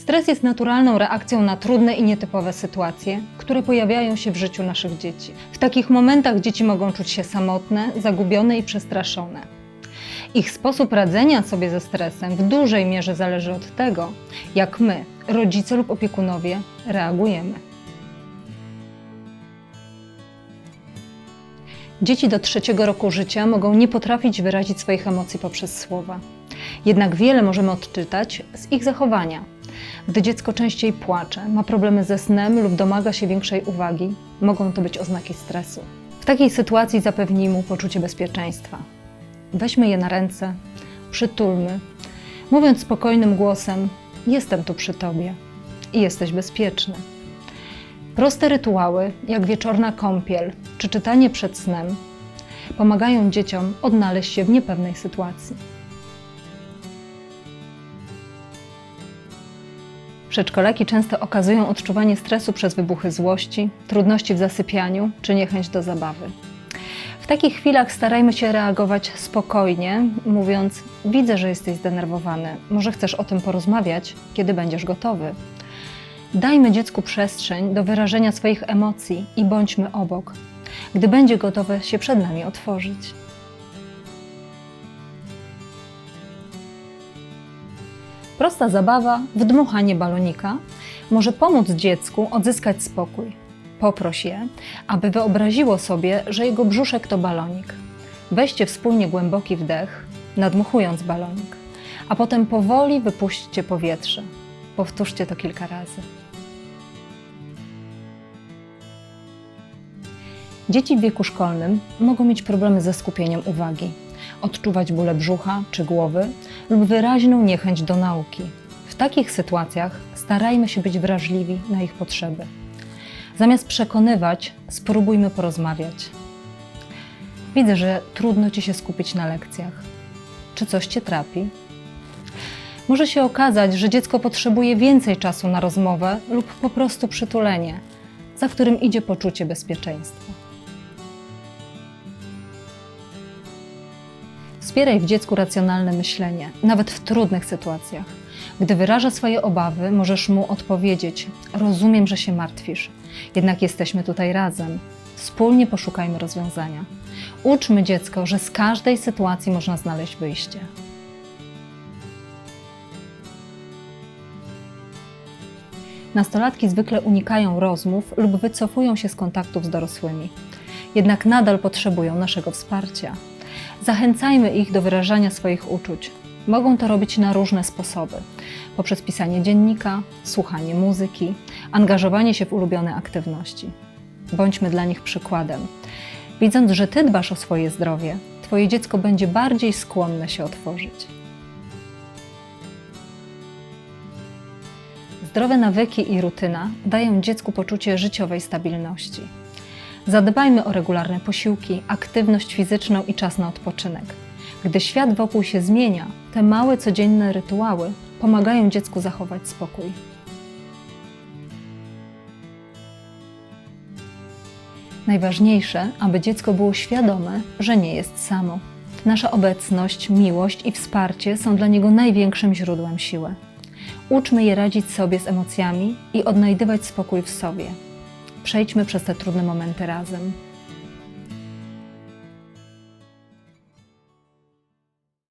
Stres jest naturalną reakcją na trudne i nietypowe sytuacje, które pojawiają się w życiu naszych dzieci. W takich momentach dzieci mogą czuć się samotne, zagubione i przestraszone. Ich sposób radzenia sobie ze stresem w dużej mierze zależy od tego, jak my, rodzice lub opiekunowie, reagujemy. Dzieci do trzeciego roku życia mogą nie potrafić wyrazić swoich emocji poprzez słowa. Jednak wiele możemy odczytać z ich zachowania. Gdy dziecko częściej płacze, ma problemy ze snem lub domaga się większej uwagi, mogą to być oznaki stresu. W takiej sytuacji zapewnij mu poczucie bezpieczeństwa. Weźmy je na ręce, przytulmy, mówiąc spokojnym głosem: Jestem tu przy tobie i jesteś bezpieczny. Proste rytuały, jak wieczorna kąpiel czy czytanie przed snem, pomagają dzieciom odnaleźć się w niepewnej sytuacji. Przedszkolaki często okazują odczuwanie stresu przez wybuchy złości, trudności w zasypianiu czy niechęć do zabawy. W takich chwilach starajmy się reagować spokojnie, mówiąc: Widzę, że jesteś zdenerwowany, może chcesz o tym porozmawiać, kiedy będziesz gotowy. Dajmy dziecku przestrzeń do wyrażenia swoich emocji i bądźmy obok, gdy będzie gotowe się przed nami otworzyć. Prosta zabawa, wdmuchanie balonika może pomóc dziecku odzyskać spokój. Poproś je, aby wyobraziło sobie, że jego brzuszek to balonik. Weźcie wspólnie głęboki wdech, nadmuchując balonik, a potem powoli wypuśćcie powietrze. Powtórzcie to kilka razy. Dzieci w wieku szkolnym mogą mieć problemy ze skupieniem uwagi, odczuwać bóle brzucha czy głowy lub wyraźną niechęć do nauki. W takich sytuacjach starajmy się być wrażliwi na ich potrzeby. Zamiast przekonywać, spróbujmy porozmawiać. Widzę, że trudno ci się skupić na lekcjach. Czy coś cię trapi? Może się okazać, że dziecko potrzebuje więcej czasu na rozmowę lub po prostu przytulenie, za którym idzie poczucie bezpieczeństwa. Wspieraj w dziecku racjonalne myślenie, nawet w trudnych sytuacjach. Gdy wyraża swoje obawy, możesz mu odpowiedzieć: Rozumiem, że się martwisz, jednak jesteśmy tutaj razem. Wspólnie poszukajmy rozwiązania. Uczmy dziecko, że z każdej sytuacji można znaleźć wyjście. Nastolatki zwykle unikają rozmów lub wycofują się z kontaktów z dorosłymi, jednak nadal potrzebują naszego wsparcia. Zachęcajmy ich do wyrażania swoich uczuć. Mogą to robić na różne sposoby: poprzez pisanie dziennika, słuchanie muzyki, angażowanie się w ulubione aktywności. Bądźmy dla nich przykładem. Widząc, że ty dbasz o swoje zdrowie, twoje dziecko będzie bardziej skłonne się otworzyć. Zdrowe nawyki i rutyna dają dziecku poczucie życiowej stabilności. Zadbajmy o regularne posiłki, aktywność fizyczną i czas na odpoczynek. Gdy świat wokół się zmienia, te małe codzienne rytuały pomagają dziecku zachować spokój. Najważniejsze, aby dziecko było świadome, że nie jest samo. Nasza obecność, miłość i wsparcie są dla niego największym źródłem siły. Uczmy je radzić sobie z emocjami i odnajdywać spokój w sobie. Przejdźmy przez te trudne momenty razem.